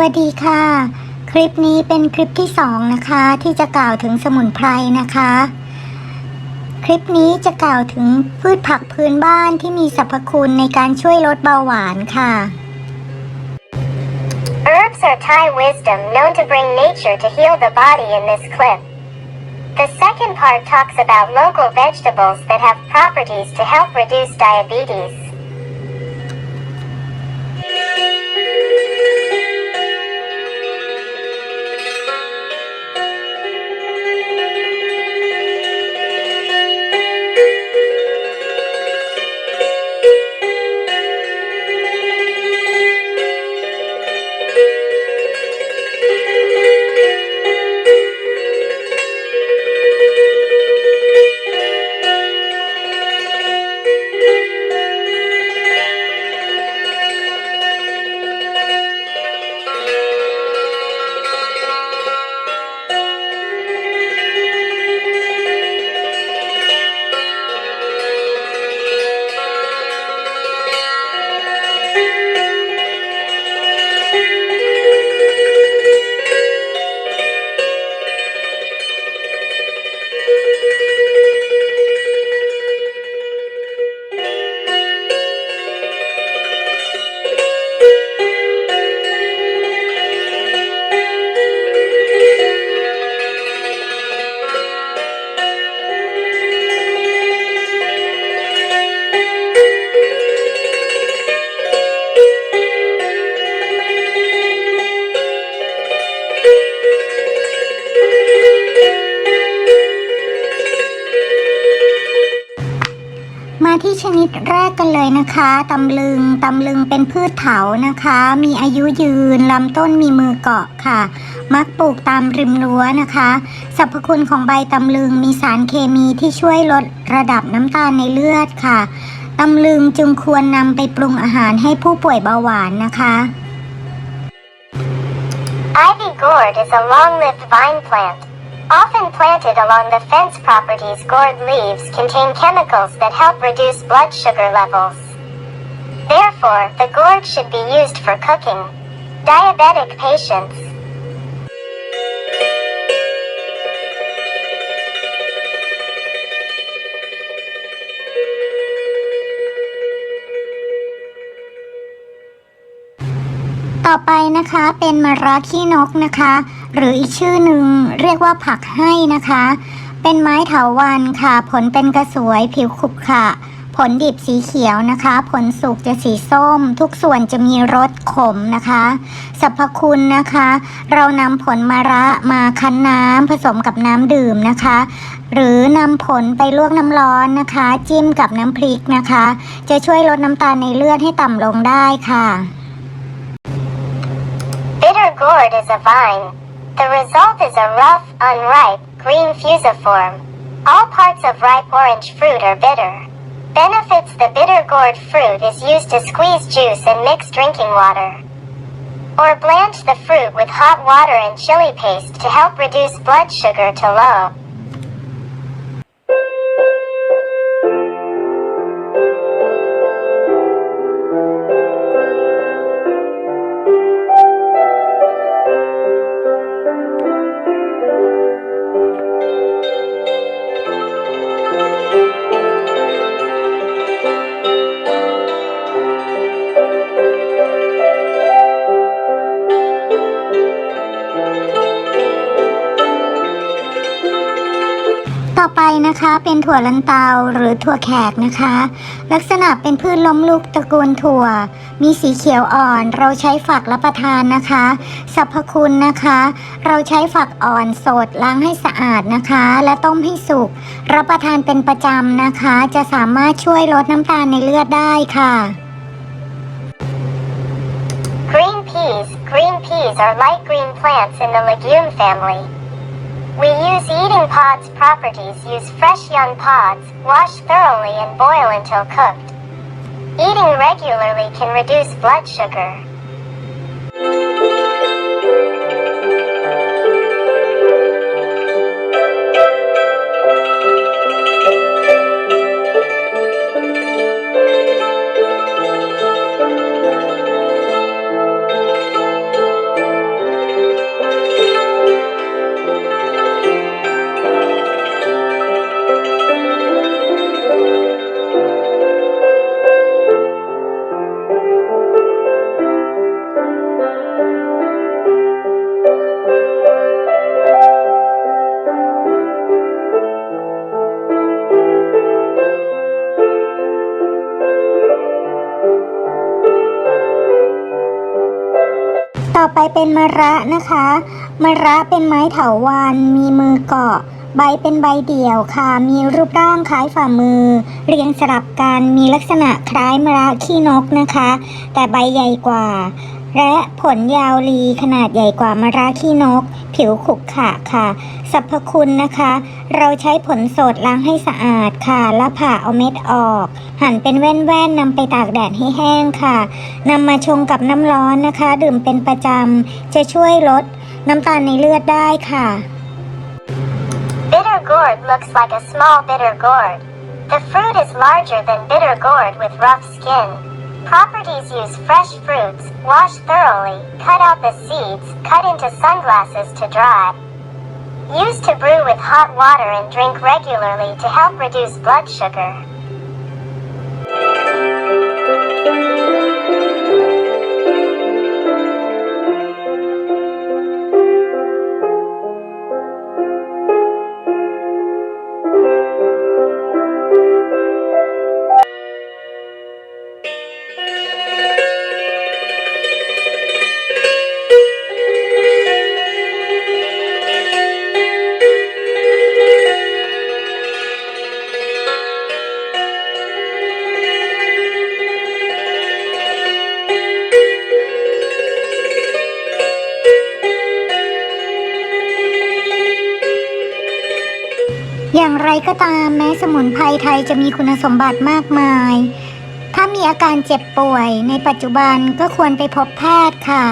วัสดีค่ะ คลิปนี้เป็นคลิปที่สองนะคะ ที่จะกล่าวถึงสมุนไพรนะคะ คลิปนี้จะกล่าวถึงพืชผักพื้นบ้านที่มีสรรพคุณในการช่วยลดเบาหวานค่ะ Herbs are Thai wisdom known to bring nature to heal the body in this clip. The second part talks about local vegetables that have properties to help reduce diabetes. ชนิดแรกกันเลยนะคะตำลึงตำลึงเป็นพืชเถานะคะ มีอายุยืนลำต้นมีมือเกาะค่ะ มักปลูกตามริมรั้วนะคะ สรรพคุณของใบตำลึงมีสารเคมีที่ช่วยลดระดับน้ำตาลในเลือดค่ะตำลึงจึงควรนำไปปรุงอาหารให้ผู้ป่วยเบาหวานนะคะ Ivy gourd is a long-lived vine plant. Often planted along the fence properties, gourd leaves contain chemicals that help reduce blood sugar levels. Therefore, the gourd should be used for cooking. Diabetic patients. ต่อไปนะคะเป็นมะระขี้นกนะคะ หรืออีกชื่อหนึ่งเรียกว่าผักให้นะคะ เป็นไม้เถาวันค่ะ ผลเป็นกระสวยผิวขรุขระผลดิบสีเขียวนะคะ ผลสุกจะสีส้ม ทุกส่วนจะมีรสขมนะคะสรรพคุณนะคะ เรานำผลมะระมาคั้นน้ำผสมกับน้ำดื่มนะคะ หรือนำผลไปลวกน้ำร้อนนะคะ จิ้มกับน้ำพริกนะคะ จะช่วยลดน้ำตาลในเลือดให้ต่ำลงได้ค่ะ Bitter gourd is a vine. The result is a rough, unripe, green fusiform. All parts of ripe orange fruit are bitter. Benefits The bitter gourd fruit is used to squeeze juice and mix drinking water. Or blanch the fruit with hot water and chili paste to help reduce blood sugar to low. อไปนะคะเป็นถั่วลันเตาหรือถั่วแขกนะคะ ลักษณะเป็นพืชล้มลุกตระกูลถั่ว มีสีเขียวอ่อน เราใช้ฝักรับประทานนะคะสรรพคุณนะคะ เราใช้ฝักอ่อนสดล้างให้สะอาดนะคะ และต้มให้สุก รับประทานเป็นประจำนะคะ จะสามารถช่วยลดน้ำตาลในเลือดได้ค่ะ Green peas. Green peas are light green plants in the legume family. We use eating pods properties. Use fresh young pods, wash thoroughly and boil until cooked. Eating regularly can reduce blood sugar. เป็นมะระนะคะ มะระเป็นไม้เถาวัลย์มีมือเกาะ ใบเป็นใบเดี่ยวค่ะ มีรูปร่างคล้ายฝ่ามือ เรียงสลับกัน มีลักษณะคล้ายมะระขี้นกนะคะ แต่ใบใหญ่กว่า และผลยาวรีขนาดใหญ่กว่ามะระขี้นก ผิวขรุขะค่ะสรรพคุณนะคะ เราใช้ผลสดล้างให้สะอาดค่ะ แล้วผ่าเอาเม็ดออก หั่นเป็นแว่นๆนำไปตากแดดให้แห้งค่ะนำมาชงกับน้ำร้อนนะคะ ดื่มเป็นประจำจะช่วยลดน้ำตาลในเลือดได้ค่ะ Bitter gourd looks like a small bitter gourd. The fruit is larger than bitter gourd with rough skin. Properties use fresh fruits, wash thoroughly, cut out the seeds, cut into sunglasses to dry. Use to brew with hot water and drink regularly to help reduce blood sugar. อย่างไรก็ตามแม้สมุนไพรไทยจะมีคุณสมบัติมากมาย ถ้ามีอาการเจ็บป่วยในปัจจุบันก็ควรไปพบแพทย์ค่ะ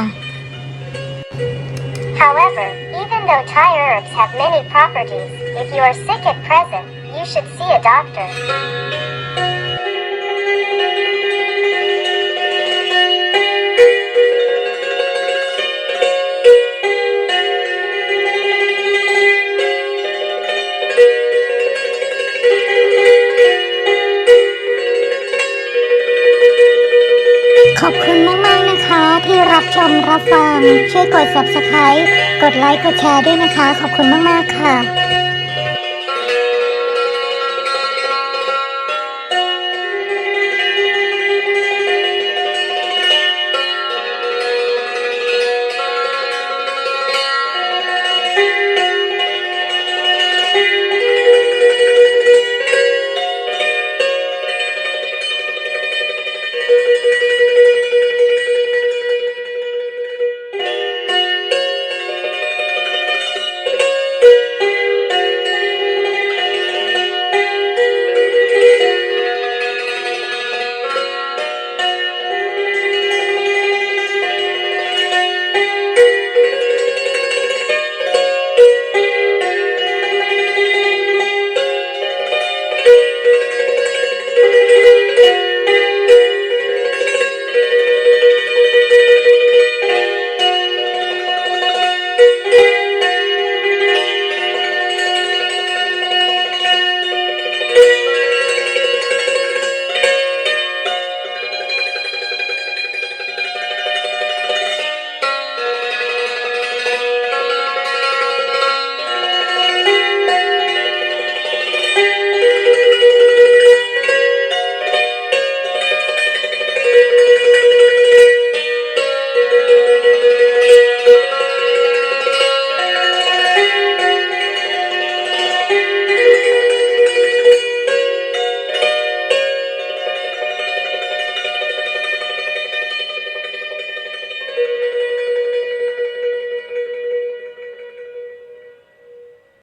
However, even though Thai herbs have many properties, if you are sick at present, you should see a doctor. รับชมรับฟัง ช่วยกด subscribe กดไลค์ กดแชร์ด้วยนะคะ ขอบคุณมาก ๆ ค่ะ